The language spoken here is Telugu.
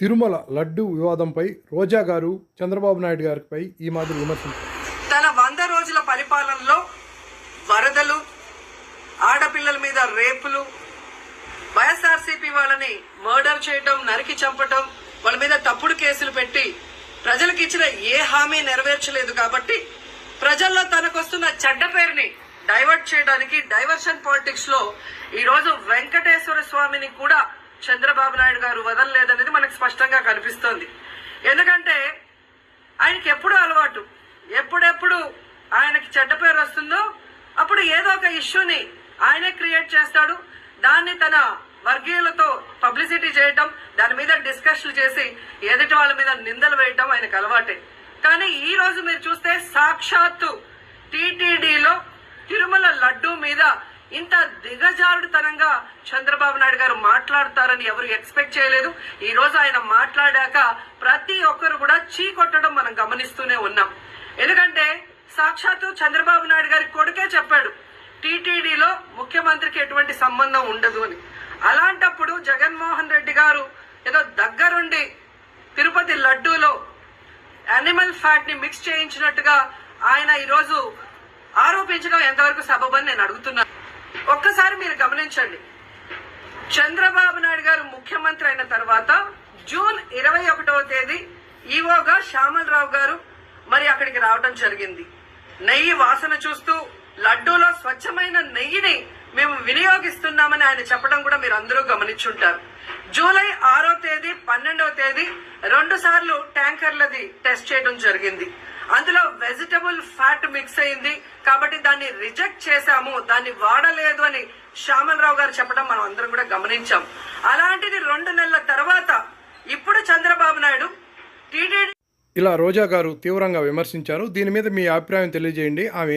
తిరుమల లడ్డు వివాదంపై రోజా గారు చంద్రబాబు నాయుడు గారిపై ఈ మాదిరి విమర్శలు. తన వంద రోజుల పరిపాలనలో వరదలు ఆడపిల్లల మీద రేపులు వైఎస్ఆర్సీపీ వాళ్ళని మర్డర్ చేయటం నరికి చంపటం వాళ్ళ మీద తప్పుడు కేసులు పెట్టి ప్రజలకు ఇచ్చిన ఏ హామీ నెరవేర్చలేదు కాబట్టి ప్రజల్లో తనకొస్తున్న చెడ్డ పేరుని డైవర్ట్ చేయడానికి డైవర్షన్ పాలిటిక్స్లో ఈ రోజు వెంకటేశ్వర స్వామిని కూడా చంద్రబాబు నాయుడు గారు వదలలేదనేది మనకు స్పష్టంగా కనిపిస్తోంది. ఎందుకంటే ఆయనకి ఎప్పుడు అలవాటు. ఎప్పుడెప్పుడు ఆయనకి చెడ్డ పేరు వస్తుందో అప్పుడు ఏదో ఒక ఇష్యూని ఆయనే క్రియేట్ చేస్తాడు. దాన్ని తన వర్గీయులతో పబ్లిసిటీ చేయటం దాని మీద డిస్కషన్ చేసి ఎదుటి వాళ్ళ మీద నిందలు వేయటం ఆయనకు అలవాటే. కానీ ఈ రోజు మీరు చూస్తే సాక్షాత్తు టీటీడీలో తిరుమల లడ్డు మీద ఇంత దిగజారుడుతనంగా చంద్రబాబు నాయుడు గారు మాట్లాడతారని ఎవరు ఎక్స్పెక్ట్ చేయలేదు. ఈ రోజు ఆయన మాట్లాడాక ప్రతి ఒక్కరు కూడా చీ కొట్టడం మనం గమనిస్తూనే ఉన్నాం. ఎందుకంటే సాక్షాత్తు చంద్రబాబు నాయుడు గారి కొడుకే చెప్పాడు టీటీడీలో ముఖ్యమంత్రికి ఎటువంటి సంబంధం ఉండదు అని. అలాంటప్పుడు జగన్మోహన్ రెడ్డి గారు ఏదో దగ్గరుండి తిరుపతి లడ్డూలో యానిమల్ ఫ్యాట్ని మిక్స్ చేయించినట్టుగా ఆయన ఈరోజు ఆరోపించడం ఎంతవరకు సబబని నేను అడుగుతున్నాను. ఒక్కసారి మీరు గమనించండి. చంద్రబాబు నాయుడు గారు ముఖ్యమంత్రి అయిన తర్వాత జూన్ ఇరవై ఒకటవ తేదీ ఈవోగా శ్యామలరావు గారు మరి అక్కడికి రావడం జరిగింది. నెయ్యి వాసన చూస్తూ లడ్డూలో స్వచ్ఛమైన నెయ్యిని మేము వినియోగిస్తున్నామని ఆయన చెప్పడం కూడా మీరు అందరూ గమనించుంటారు. జూలై ఆరో తేదీ పన్నెండవ తేదీ రెండు సార్లు ట్యాంకర్లది టెస్ట్ చేయడం జరిగింది. అందులో వెజిటబుల్ ఫ్యాట్ మిక్స్ అయింది. కాబట్టి దాన్ని రిజెక్ట్ చేశాము. దాన్ని వాడలేదు అని శ్యామలరావు గారు చెప్పడం మనం అందరం కూడా గమనించాం. అలాంటిది రెండు నెలల తర్వాత ఇప్పుడు చంద్రబాబు నాయుడు టీటీడీ ఇలా రోజా గారు తీవ్రంగా విమర్శించారు. దీని మీద మీ అభిప్రాయం తెలియజేయండి. ఆమె